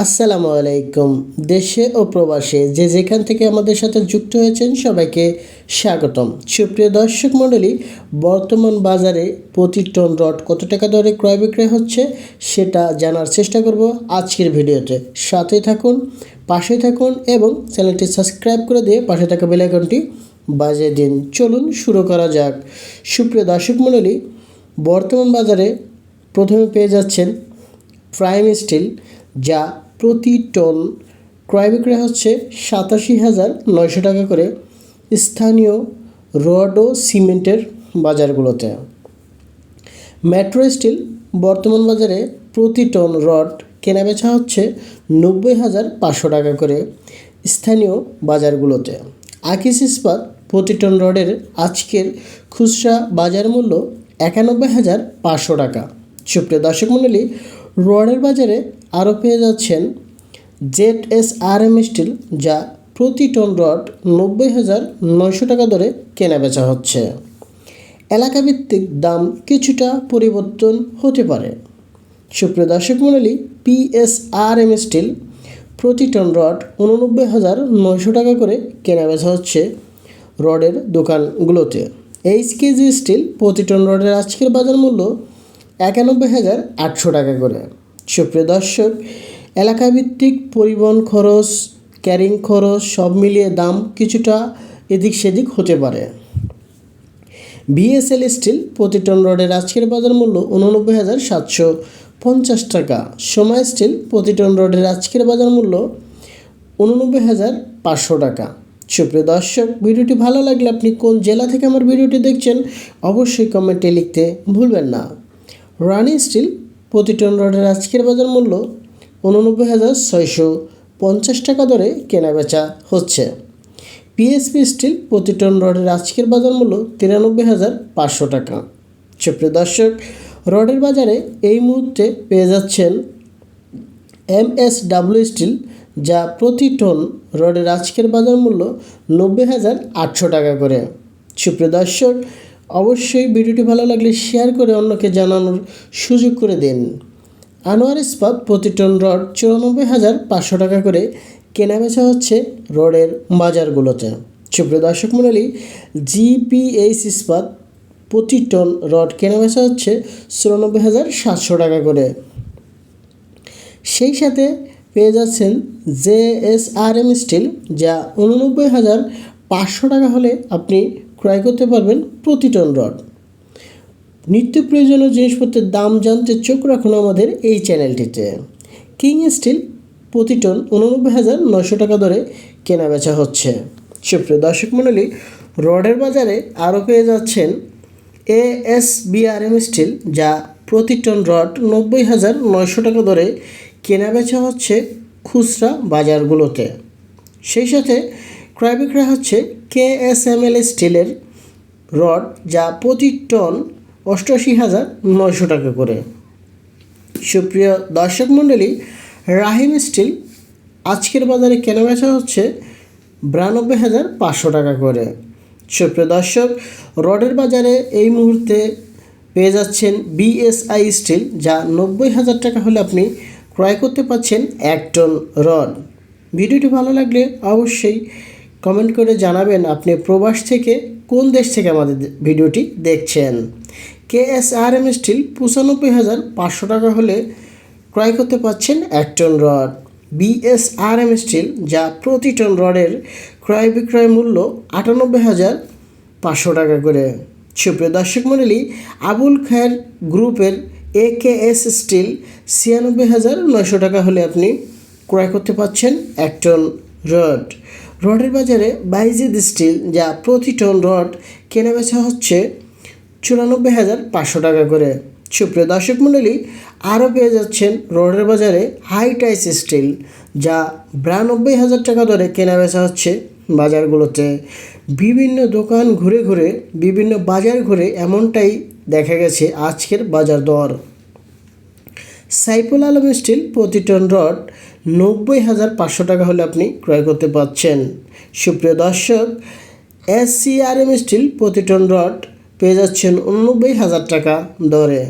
আসসালামু আলাইকুম। দেশে ও প্রবাসে যে যেখান থেকে আমাদের সাথে যুক্ত হয়েছেন সবাইকে স্বাগতম। সুপ্রিয় দর্শক মণ্ডলী, বর্তমান বাজারে প্রতি টন রড কত টাকা দরে ক্রয় বিক্রয় হচ্ছে সেটা জানার চেষ্টা করব আজকের ভিডিওতে। সাথে থাকুন পাশে থাকুন এবং চ্যানেলটি সাবস্ক্রাইব করে দিয়ে পাশে থাকা বেলাইকনটি বাজিয়ে দিন। চলুন শুরু করা যাক। সুপ্রিয় দর্শক মণ্ডলী, বর্তমান বাজারে প্রথমে পেয়ে যাচ্ছেন প্রাইম স্টিল, যা প্রতি টন ক্রয় বিক্রয় হচ্ছে সাতাশি হাজার নয়শো টাকা করে স্থানীয় রড ও সিমেন্টের বাজারগুলোতে। মেট্রো স্টিল বর্তমান বাজারে প্রতি টন রড কেনাবেচা হচ্ছে নব্বই হাজার পাঁচশো টাকা করে স্থানীয় বাজারগুলোতে। আকিস ইস্পাত প্রতি টন রডের আজকের খুচরা বাজার মূল্য একানব্বই হাজার পাঁচশো টাকা। সুপ্রিয় দর্শক মণ্ডলী রডের বাজারে আরও পেয়ে যাচ্ছেন Z S R M steel, যা প্রতি টন রড নব্বই হাজার নয়শো টাকা দরে কেনাবেচা হচ্ছে। এলাকাভিত্তিক দাম কিছুটা পরিবর্তন হতে পারে। সুপ্রিয় দর্শক মণ্ডলী এম স্টিল প্রতি টন রড উননব্বই হাজার নয়শো টাকা করে কেনাবেচা হচ্ছে রডের দোকানগুলোতে। এইচ কেজি স্টিল প্রতি টন রডের আজকের বাজার মূল্য একানব্বই হাজার আটশো টাকা করে। সুপ্রিয় দর্শক, এলাকাভিত্তিক পরিবহন খরচ, ক্যারিং খরচ, সব মিলিয়ে দাম কিছুটা এদিক সেদিক হতে পারে। বিএসএল স্টিল প্রতি টন রডের আজকের বাজার মূল্য উননব্বই হাজার সাতশো পঞ্চাশ টাকা। সময় স্টিল প্রতি টন রডের আজকের বাজার মূল্য উননব্বই হাজার পাঁচশো টাকা। সুপ্রিয় দর্শক, ভিডিওটি ভালো লাগলে আপনি কোন জেলা থেকে আমার ভিডিওটি দেখছেন, অবশ্যই কমেন্টে লিখতে ভুলবেন না। রানি স্টিল প্রতি টন রডের আজকের বাজার মূল্য উননব্বই হাজার ছয়শো পঞ্চাশ টাকা দরে কেনাবেচা হচ্ছে। পিএসপি স্টিল প্রতি টন রডের আজকের বাজার মূল্য তিরানব্বই হাজার পাঁচশো টাকা। সুপ্রিয় দর্শক, রডের বাজারে এই মুহূর্তে পেয়ে যাচ্ছেন এম এস ডাব্লিউ স্টিল, যা প্রতি টন রডের আজকের বাজার মূল্য নব্বই হাজার আটশো টাকা করে। সুপ্রিয় দর্শক অবশ্যই ভিডিওটি ভালো লাগলে শেয়ার করে অন্যকে জানানোর সুযোগ করে দিন। আনোয়ার ইস্পাত প্রতি টন রড চুরানব্বই হাজার পাঁচশো টাকা করে কেনাবেচা হচ্ছে রডের বাজারগুলোতে। সুপ্রিয় দর্শক মণ্ডলী জিপিএইচ ইস্পাত প্রতি টন রড কেনাবেচা হচ্ছে চুরানব্বই হাজার সাতশো টাকা করে। সেই সাথে পেয়ে যাচ্ছেন J S R M steel, যা উননব্বই হাজার পাঁচশো টাকা হলে আপনি ক্রয় করতে পারবেন প্রতি টন রড। নিত্য প্রয়োজনীয় জিনিসপত্রের দাম জানতে চোখ রাখুন আমাদের এই চ্যানেলটিতে। কিং স্টিল প্রতি টন উননব্বই হাজার নশো টাকা দরে কেনা বেচা হচ্ছে। সুপ্রিয় দর্শক মণ্ডলী, রডের বাজারে আরও পেয়ে যাচ্ছেন এ এস বিআরএম স্টিল যা প্রতি টন রড নব্বই হাজার নয়শো টাকা দরে কেনা বেচা হচ্ছে খুচরা বাজারগুলোতে। সেই সাথে ক্রয় বিক্রয় হচ্ছে কে এস এম এল স্টিলের রড যা প্রতি টন অষ্টআশি হাজার নয়শো টাকা করে। সুপ্রিয় দর্শক মণ্ডলী, রাহিম স্টিল আজকের বাজারে কেনাবেচা হচ্ছে বিরানব্বই হাজার পাঁচশো টাকা করে। সুপ্রিয় দর্শক, রডের বাজারে এই মুহূর্তে পেয়ে যাচ্ছেন বিএসআই স্টিল, যা নব্বই হাজার টাকা হলে আপনি ক্রয় করতে পাচ্ছেন এক টন রড। ভিডিওটি ভালো লাগলে অবশ্যই কমেন্ট করে জানাবেন আপনি প্রবাস থেকে কোন দেশ থেকে আমাদের ভিডিওটি দেখছেন। K S R M steel পঁচানব্বই হাজার পাঁচশো টাকা হলে ক্রয় করতে পাচ্ছেন এক ton rod. BS R M steel, যা প্রতি টন রডের ক্রয় বিক্রয় মূল্য আটানব্বই হাজার পাঁচশো টাকা করে। সুপ্রিয় দর্শক মণ্ডলী, আবুল খায়ের গ্রুপের এ কে এস স্টিল ছিয়ানব্বই হাজার নয়শো টাকা হলে আপনি ক্রয় করতে পাচ্ছেন এক টন রড। রডের বাজারে বাইজিদ স্টিল, যা প্রতি টন রড কেনাবেচা হচ্ছে চুরানব্বই হাজার পাঁচশো টাকা করে। সুপ্রিয় দর্শক মণ্ডলী, আরও পেয়ে যাচ্ছেন রডের বাজারে হাই টাইস স্টিল, যা বিরানব্বই হাজার টাকা দরে কেনাবেচা হচ্ছে বাজারগুলোতে। বিভিন্ন দোকান ঘুরে ঘুরে, বিভিন্ন বাজার ঘুরে এমনটাই দেখা গেছে আজকের বাজার দর। সাইফুল আলম স্টিল প্রতি টন রড নব্বই হাজার পাঁচশো টাকা হলে আপনি ক্রয় করতে পাচ্ছেন সুপ্রিয় দর্শক S C R M steel প্রতি টন রড পেয়ে যাচ্ছেন উননব্বই হাজার টাকা দরে।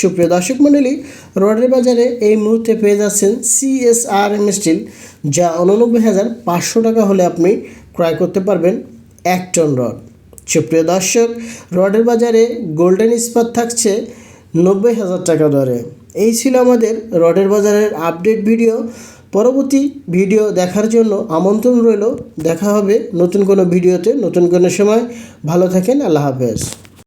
সুপ্রিয় দর্শক মণ্ডলী, রডের বাজারে এই মুহূর্তে পেয়ে যাচ্ছেন সিএসআরএম স্টিল, যা উননব্বই হাজার পাঁচশো টাকা হলে আপনি ক্রয় করতে পারবেন এক টন রড। সুপ্রিয় দর্শক, রডের বাজারে গোল্ডেন ইস্পাত থাকছে নব্বই হাজার টাকা দরে। এই ছিল আমাদের রডের বাজারের আপডেট ভিডিও পরবর্তী ভিডিও দেখার জন্য আমন্ত্রণ রইল। দেখা হবে নতুন কোনো ভিডিওতে নতুন কোনো সময়। ভালো থাকেন, আল্লাহ হাফেজ।